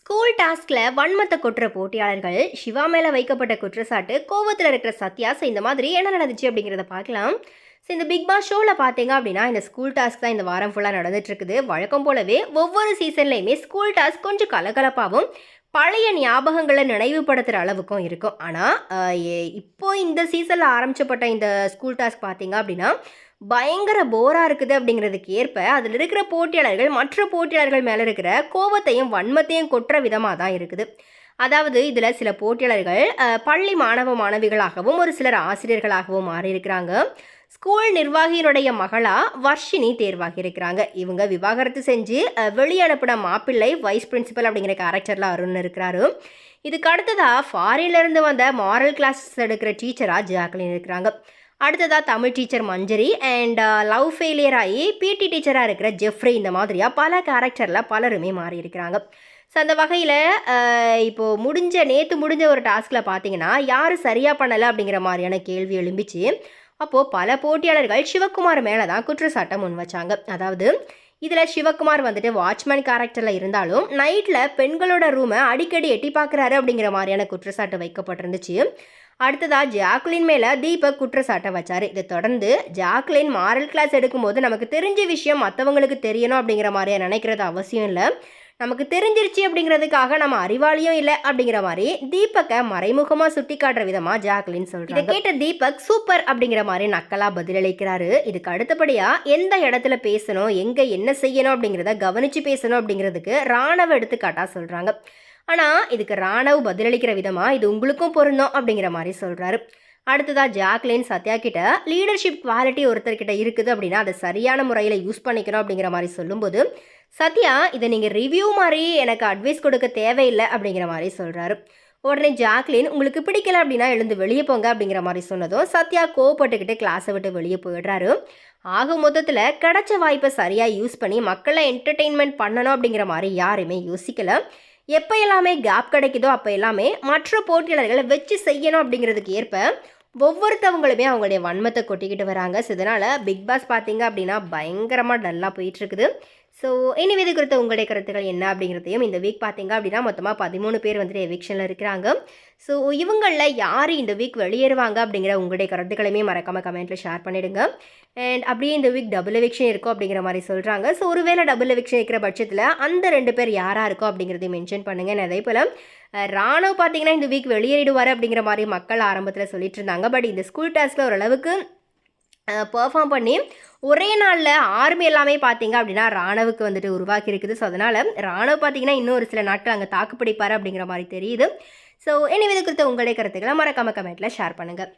School டாஸ்கில் வன்மத்தை கொட்டுற போட்டியாளர்கள் சிவா மேலே வைக்கப்பட்ட குற்றச்சாட்டு கோவத்தில் இருக்கிற சத்யா இந்த மாதிரி என்ன நடந்துச்சு அப்படிங்கிறத பார்க்கலாம். ஸோ இந்த பிக் பாஸ் ஷோவில் பார்த்தீங்க அப்படின்னா இந்த ஸ்கூல் டாஸ்க் தான் இந்த வாரம் ஃபுல்லாக நடந்துட்டுருக்குது. வழக்கம் போலவே ஒவ்வொரு சீசன்லையுமே ஸ்கூல் டாஸ்க் கொஞ்சம் கலகலப்பாகவும் பழைய ஞாபகங்களை நினைவுபடுத்துகிற அளவுக்கும் இருக்கும். ஆனால் இப்போ இந்த சீசனில் ஆரம்பிச்சப்பட்ட இந்த ஸ்கூல் டாஸ்க் பார்த்தீங்க அப்படின்னா பயங்கர போராக இருக்குது அப்படிங்கிறதுக்கு ஏற்ப அதில் இருக்கிற போட்டியாளர்கள் மற்ற போட்டியாளர்கள் மேலே இருக்கிற கோவத்தையும் வன்மத்தையும் கொட்டுற விதமாக தான் இருக்குது. அதாவது இதில் சில போட்டியாளர்கள் பள்ளி மாணவ மாணவிகளாகவும் ஒரு சிலர் ஆசிரியர்களாகவும் மாறியிருக்கிறாங்க. ஸ்கூல் நிர்வாகியினுடைய மகளா வர்ஷினி தேர்வாகி இருக்கிறாங்க. இவங்க விவாகரத்து செஞ்சு வெளியனுப்பின அனுப்பின மாப்பிள்ளை வைஸ் பிரின்சிபல் அப்படிங்கிற கேரக்டரில் அருண் இருக்கிறாரு. இதுக்கு அடுத்ததாக ஃபாரின்லேருந்து வந்த மாரல் கிளாஸஸ் எடுக்கிற டீச்சராக ஜாக்லின் இருக்கிறாங்க. அடுத்ததாக Tamil teacher Manjari and love failure ஆகி பிடி டீச்சராக இருக்கிற ஜெஃப்ரி இந்த மாதிரியாக பல கேரக்டரில் பலருமே மாறி இருக்கிறாங்க. ஸோ அந்த வகையில் uh, இப்போது முடிஞ்ச நேற்று முடிஞ்ச ஒரு டாஸ்கில் பார்த்தீங்கன்னா யார் சரியாக பண்ணலை அப்படிங்கிற மாதிரியான கேள்வி எழும்பிச்சு. அப்போது பல போட்டியாளர்கள் சிவகுமார் மேலே தான் குற்றச்சாட்டை முன் வச்சாங்க. அதாவது இதில் சிவகுமார் வந்துட்டு வாட்ச்மேன் கேரக்டரில் இருந்தாலும் நைட்டில் பெண்களோட ரூமை அடிக்கடி எட்டி பார்க்குறாரு அப்படிங்கிற மாதிரியான குற்றச்சாட்டு வைக்கப்பட்டிருந்துச்சு. அடுத்ததாக ஜாக்லின் மேலே தீபக் குற்றச்சாட்டை வச்சார். இதை தொடர்ந்து ஜாக்லின் மாரல் கிளாஸ் எடுக்கும்போது நமக்கு தெரிஞ்ச விஷயம் மற்றவங்களுக்கு தெரியணும் அப்படிங்கிற மாதிரியா நினைக்கிறது அவசியம் இல்லை. நமக்கு தெரிஞ்சிருச்சு அப்படிங்கிறதுக்காக நம்ம அறிவாளியும் இல்லை அப்படிங்கிற மாதிரி தீபக்கை மறைமுகமாக சுட்டி காட்டுற விதமாக ஜாக்லின் சொல்றாங்க. இதை கேட்ட தீபக் சூப்பர் அப்படிங்கிற மாதிரி நக்கலாக பதிலளிக்கிறாரு. இதுக்கு அடுத்தபடியாக எந்த இடத்துல பேசணும் எங்கே என்ன செய்யணும் அப்படிங்கிறத கவனித்து பேசணும் அப்படிங்கிறதுக்கு ராணுவ எடுத்துக்காட்டாக சொல்கிறாங்க ஆனால் இதுக்கு ராணவ் பதிலளிக்கிற விதமாக இது உங்களுக்கும் பொருந்தோம் அப்படிங்கிற மாதிரி சொல்கிறாரு அடுத்ததா ஜாக்லின் சத்யா கிட்ட லீடர்ஷிப் குவாலிட்டி ஒருத்தர்கிட்ட இருக்குது அப்படின்னா அதை சரியான முறையில் யூஸ் பண்ணிக்கணும் அப்படிங்கிற மாதிரி சொல்லும்போது சத்யா இதை நீங்கள் ரிவ்யூ மாதிரி எனக்கு அட்வைஸ் கொடுக்க தேவையில்லை அப்படிங்கிற மாதிரி சொல்கிறாரு உடனே ஜாக்லின் உங்களுக்கு பிடிக்கல அப்படின்னா எழுந்து வெளியே போங்க அப்படிங்கிற மாதிரி சொன்னதும் சத்யா கோவப்பட்டுக்கிட்டு கிளாஸை விட்டு வெளியே போயிடுறாரு. ஆக மொத்தத்தில் கிடைச்ச வாய்ப்பை சரியாக யூஸ் பண்ணி மக்களை என்டர்டெயின்மெண்ட் பண்ணணும் அப்படிங்கிற மாதிரி யாருமே யோசிக்கலை. எப்போ எல்லாமே கேப் கிடைக்குதோ அப்போ எல்லாமே மற்ற போட்டியாளர்களை வச்சு செய்யணும் அப்படிங்கிறதுக்கு ஏற்ப ஒவ்வொருத்தவங்களுமே அவங்களுடைய வன்மத்தை கொட்டிக்கிட்டு வராங்க. ஸோ இதனால் பிக் பாஸ் பார்த்தீங்க அப்படின்னா பயங்கரமாக டல்லாக போயிட்டுருக்குது ஸோ இனி இது குறித்த உங்களுடைய கருத்துக்கள் என்ன அப்படிங்கிறதையும் இந்த வீக் பார்த்தீங்க அப்படின்னா மொத்தமாக பதிமூணு பேர் வந்துட்டு எவிக்ஷனில் இருக்கிறாங்க. ஸோ இவங்களில் யார் இந்த வீக் வெளியேறுவாங்க அப்படிங்கிற உங்களுடைய கருத்துக்களையுமே மறக்காமல் கமெண்ட்டில் ஷேர் பண்ணிவிடுங்க அண்ட் அப்படியே இந்த வீக் டபுள் எவிக்ஷன் இருக்கும் அப்படிங்கிற மாதிரி சொல்கிறாங்க ஸோ ஒருவேளை டபுள் எவிக்ஷன் இருக்கிற பட்சத்தில் அந்த ரெண்டு பேர் யாராக இருக்கும் அப்படிங்கிறதையும் மென்ஷன் பண்ணுங்கள் அதே போல் ராணுவ பார்த்தீங்கன்னா இந்த வீக் வெளியேறிடுவார் அப்படிங்கிற மாதிரி மக்கள் ஆரம்பத்தில் சொல்லிட்டு இருந்தாங்க. பட் இந்த ஸ்கூல் டாஸ்கில் ஓரளவுக்கு பெர்ஃபார்ம் பண்ணி ஒரே நாளில் ஆர்மி எல்லாமே பார்த்தீங்க அப்படின்னா ராணுவுக்கு வந்துட்டு உருவாக்கி இருக்குது. ஸோ அதனால் ராணுவ பார்த்தீங்கன்னா இன்னும் ஒரு சில நாட்கள் அங்கே தாக்குப்பிடிப்பார் அப்படிங்கிற மாதிரி தெரியுது. ஸோ என்ன இது குறித்த உங்களுடைய கருத்துக்களை மறக்காம கமெண்ட்டில் ஷேர் பண்ணுங்கள்